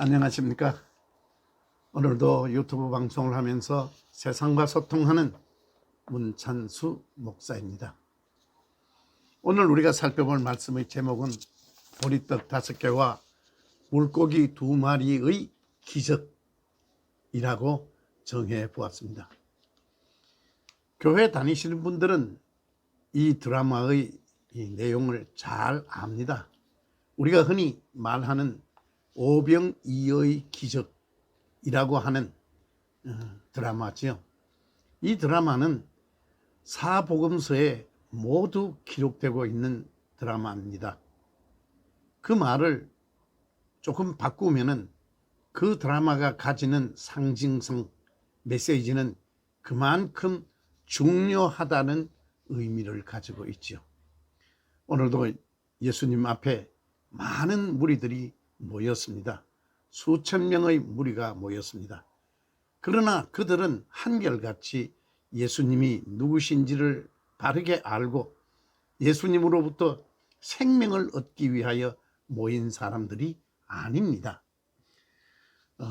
안녕하십니까. 오늘도 유튜브 방송을 하면서 세상과 소통하는 문찬수 목사입니다. 오늘 우리가 살펴볼 말씀의 제목은 보리떡 다섯 개와 물고기 두 마리의 기적이라고 정해 보았습니다. 교회 다니시는 분들은 이 드라마의 이 내용을 잘 압니다. 우리가 흔히 말하는 오병이어의 기적이라고 하는 어, 드라마지요. 이 드라마는 사복음서에 모두 기록되고 있는 드라마입니다. 그 말을 조금 바꾸면은 그 드라마가 가지는 상징성 메시지는 그만큼 중요하다는 의미를 가지고 있지요. 오늘도 예수님 앞에 많은 무리들이 모였습니다. 수천 명의 무리가 모였습니다. 그러나 그들은 한결같이 예수님이 누구신지를 바르게 알고 예수님으로부터 생명을 얻기 위하여 모인 사람들이 아닙니다. 어,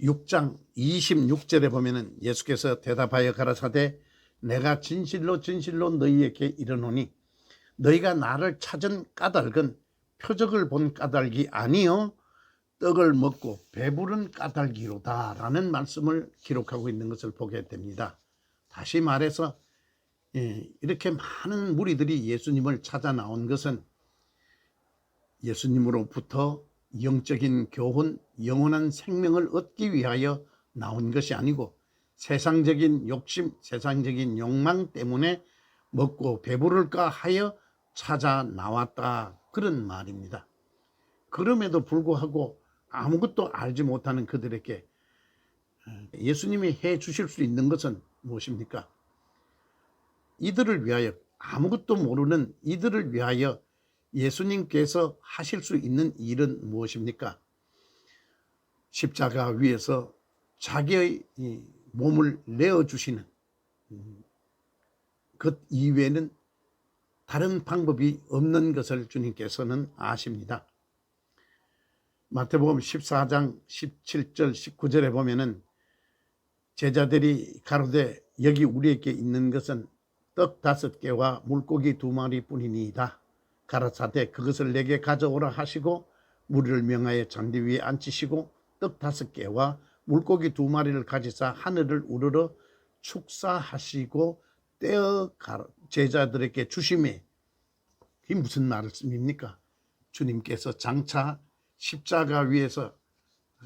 6장 26절에 보면은 예수께서 대답하여 가라사대 내가 진실로 진실로 너희에게 이르노니 너희가 나를 찾은 까닭은 표적을 본 까닭이 아니요 떡을 먹고 배부른 까닭이로다라는 말씀을 기록하고 있는 것을 보게 됩니다. 다시 말해서 예, 이렇게 많은 무리들이 예수님을 찾아 나온 것은 예수님으로부터 영적인 교훈, 영원한 생명을 얻기 위하여 나온 것이 아니고 세상적인 욕심, 세상적인 욕망 때문에 먹고 배부를까 하여 찾아 나왔다. 그런 말입니다. 그럼에도 불구하고 아무것도 알지 못하는 그들에게 예수님이 해 주실 수 있는 것은 무엇입니까? 이들을 위하여 아무것도 모르는 이들을 위하여 예수님께서 하실 수 있는 일은 무엇입니까? 십자가 위에서 자기의 몸을 내어 주시는 것 이외에는 다른 방법이 없는 것을 주님께서는 아십니다. 마태복음 14장 17절 19절에 보면은 제자들이 가로되 여기 우리에게 있는 것은 떡 다섯 개와 물고기 두 마리 뿐이니이다. 가라사대 그것을 내게 가져오라 하시고 무리를 명하여 잔디 위에 앉히시고 떡 다섯 개와 물고기 두 마리를 가지사 하늘을 우러러 축사하시고 떼어 제자들에게 주심에 이 무슨 말씀입니까? 주님께서 장차 십자가 위에서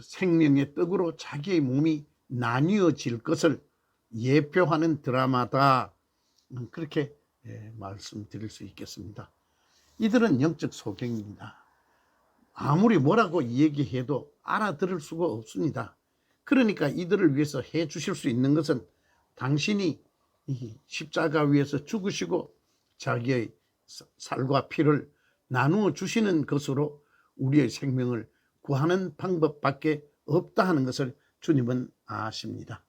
생명의 떡으로 자기의 몸이 나뉘어질 것을 예표하는 드라마다 음, 그렇게 예, 말씀드릴 수 있겠습니다. 이들은 영적 소경입니다. 아무리 뭐라고 얘기해도 알아들을 수가 없습니다. 그러니까 이들을 위해서 해 주실 수 있는 것은 당신이 십자가 위에서 죽으시고 자기의 살과 피를 나누어 주시는 것으로 우리의 생명을 구하는 방법밖에 없다 하는 것을 주님은 아십니다.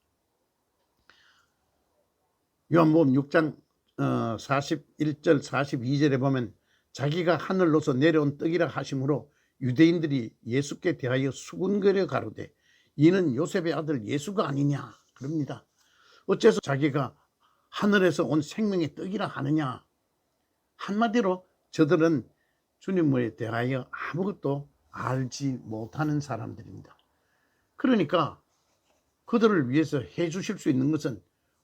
요한복음 6장 41절 어, 42절에 보면 자기가 하늘로서 내려온 떡이라 하심으로 유대인들이 예수께 대하여 수군거려 가로되 이는 요셉의 아들 예수가 아니냐 그럽니다. 어째서 자기가 하늘에서 온 생명의 떡이라 하느냐 한마디로 저들은 주님에 대하여 아무것도 알지 못하는 사람들입니다. 그러니까 그들을 위해서 해 주실 수 있는 것은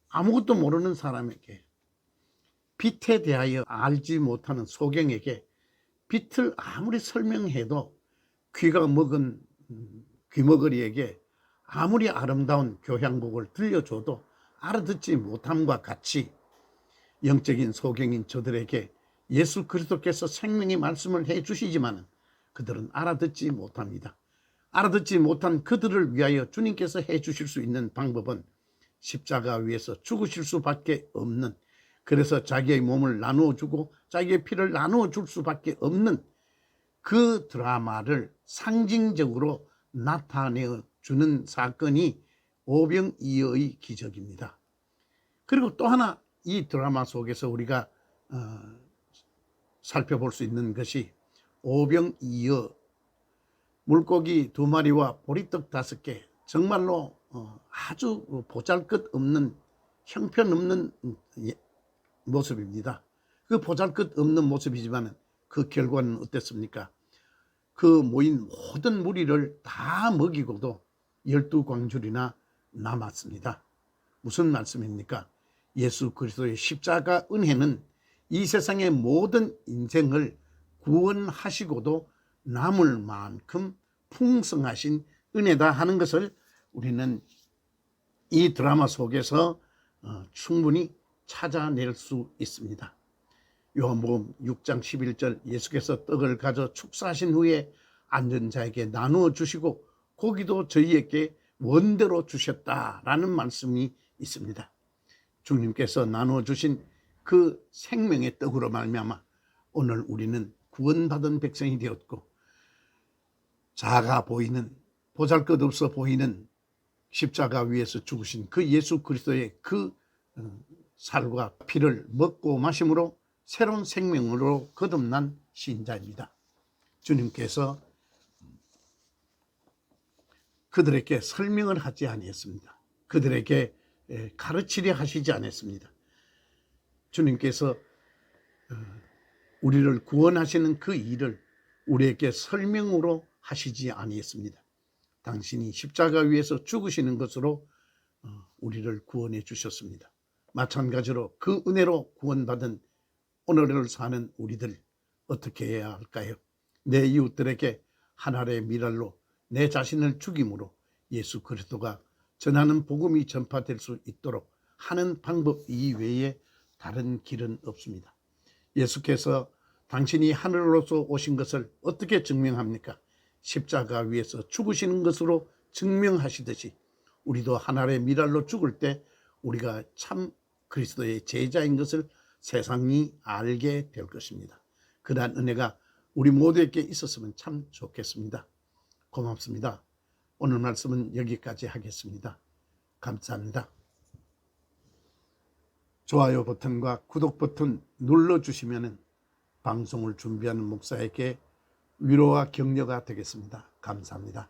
아무것도 모르는 사람에게 빛에 대하여 알지 못하는 소경에게 빛을 아무리 설명해도 귀가 먹은 귀머거리에게 아무리 아름다운 교향곡을 들려줘도 알아듣지 못함과 같이 영적인 소경인 저들에게 예수 그리스도께서 생명의 말씀을 해 주시지만 그들은 알아듣지 못합니다. 알아듣지 못한 그들을 위하여 주님께서 해 주실 수 있는 방법은 십자가 위에서 죽으실 수밖에 없는 그래서 자기의 몸을 나누어 주고 자기의 피를 나누어 줄 수밖에 없는 그 드라마를 상징적으로 나타내 주는 사건이 오병이어의 기적입니다. 그리고 또 하나 이 드라마 속에서 우리가 어, 살펴볼 수 있는 것이 오병이어 물고기 두 마리와 보리떡 다섯 개 정말로 어, 아주 보잘것없는 형편없는 예, 모습입니다. 그 보잘것없는 모습이지만 그 결과는 어땠습니까? 그 모인 모든 무리를 다 먹이고도 열두 광줄이나 남았습니다. 무슨 말씀입니까? 예수 그리스도의 십자가 은혜는 이 세상의 모든 인생을 구원하시고도 남을 만큼 풍성하신 은혜다 하는 것을 우리는 이 드라마 속에서 어, 충분히 찾아낼 수 있습니다. 요한복음 6장 11절 예수께서 떡을 가져 축사하신 후에 앉은 자에게 나누어 주시고 고기도 저희에게 원대로 주셨다라는 말씀이 있습니다. 주님께서 나누어 주신 그 생명의 떡으로 말미암아 오늘 우리는 구원받은 백성이 되었고 작아 보이는 보잘것없어 보이는 십자가 위에서 죽으신 그 예수 그리스도의 그 어, 살과 피를 먹고 마심으로 새로운 생명으로 거듭난 신자입니다. 주님께서 그들에게 설명을 하지 아니했습니다. 그들에게 에, 가르치려 하시지 않았습니다. 주님께서 어, 우리를 구원하시는 그 일을 우리에게 설명으로 하시지 아니했습니다. 당신이 십자가 위에서 죽으시는 것으로 어, 우리를 구원해 주셨습니다. 마찬가지로 그 은혜로 구원받은 오늘을 사는 우리들 어떻게 해야 할까요? 내 이웃들에게 하나의 미랄로 내 자신을 죽임으로 예수 그리스도가 전하는 복음이 전파될 수 있도록 하는 방법 이외에 다른 길은 없습니다. 예수께서 당신이 하늘로서 오신 것을 어떻게 증명합니까? 십자가 위에서 죽으시는 것으로 증명하시듯이 우리도 하나의 미랄로 죽을 때 우리가 참 그리스도의 제자인 것을 세상이 알게 될 것입니다. 그러한 은혜가 우리 모두에게 있었으면 참 좋겠습니다. 고맙습니다. 오늘 말씀은 여기까지 하겠습니다. 감사합니다. 좋아요 버튼과 구독 버튼 눌러주시면 방송을 준비하는 목사에게 위로와 격려가 되겠습니다. 감사합니다.